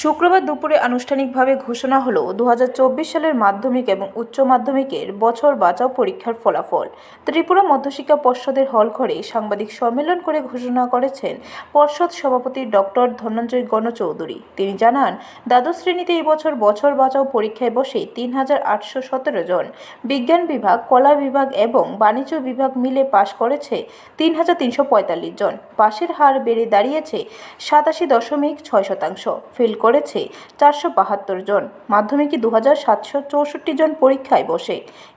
শুক্রবার দুপুরে আনুষ্ঠানিকভাবে ঘোষণা হলো দু হাজার চব্বিশ সালের মাধ্যমিক এবং উচ্চ মাধ্যমিকের বছর বাঁচাও পরীক্ষার ফলাফল। ত্রিপুরা মধ্যশিক্ষা পর্ষদের হল ঘরে সাংবাদিক সম্মেলন করে ঘোষণা করেছেন পর্ষদ সভাপতি ডক্টর ধনঞ্জয় গণচৌধুরী। তিনি জানান, দ্বাদশ শ্রেণীতে এই বছর বছর বাঁচাও পরীক্ষায় বসে তিন হাজার আটশো সতেরো জন বিজ্ঞান বিভাগ, কলা বিভাগ এবং বাণিজ্য বিভাগ মিলে পাশ করেছে তিন হাজার তিনশো পঁয়তাল্লিশ জন। পাশের হার বেড়ে দাঁড়িয়েছে সাতাশি দশমিক ছয় শতাংশ। ফেল করেছে চারশো বাহাত্তর জন। মাধ্যমিকে দু হাজার সাতশো চৌষট্টি জন পরীক্ষায় বসে।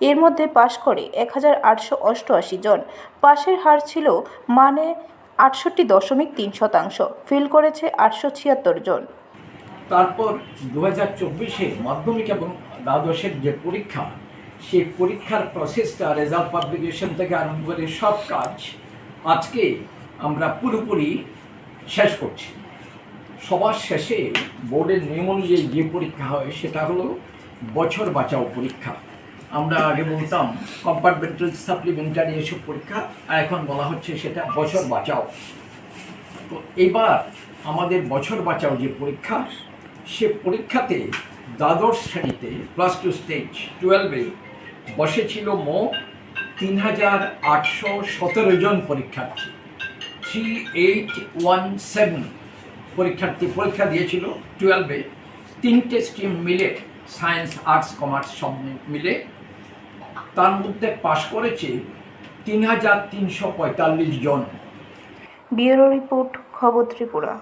এর মধ্যে পাশ করে এক হাজার আটশো অষ্টআশি জন। পাশের হার ছিল মানে আটষট্টি দশমিক তিন শতাংশ। ফেল করেছে আটশো ছিয়াত্তর জন। তারপর দু হাজার চব্বিশে মাধ্যমিক এবং দ্বাদশের যে পরীক্ষা, সেই পরীক্ষার প্রসেসটা রেজাল্ট পাবলিকেশন থেকে আরম্ভ করে সব কাজ আজকে আমরা পুরোপুরি শেষ করছি। সবার শেষে বোর্ডের নিয়ম অনুযায়ী যে পরীক্ষা হয় সেটা হলো বছর বাঁচাও পরীক্ষা। আমরা আগে বলতাম কম্পার্টমেন্টাল সাপ্লিমেন্টারি এসব পরীক্ষা, আর এখন বলা হচ্ছে সেটা বছর বাঁচাও। তো এবার আমাদের বছর বাঁচাও যে পরীক্ষা, সে পরীক্ষাতে দ্বাদশ শ্রেণীতে প্লাস টু স্টেজ টুয়েলভে বসেছিল মোট তিন হাজার আটশো সতেরো জন পরীক্ষার্থী। থ্রি এইট ওয়ান সেভেন পরীক্ষার্থী পরীক্ষা দিয়েছিল টুয়েলভে। তিনটে স্ট্রিম মিলে সায়েন্স, আর্টস, কমার্স সব মিলে তার মধ্যে পাশ করেছে তিন হাজার তিনশো পঁয়তাল্লিশ জন। ব্যুরো রিপোর্ট, খবর ত্রিপুরা।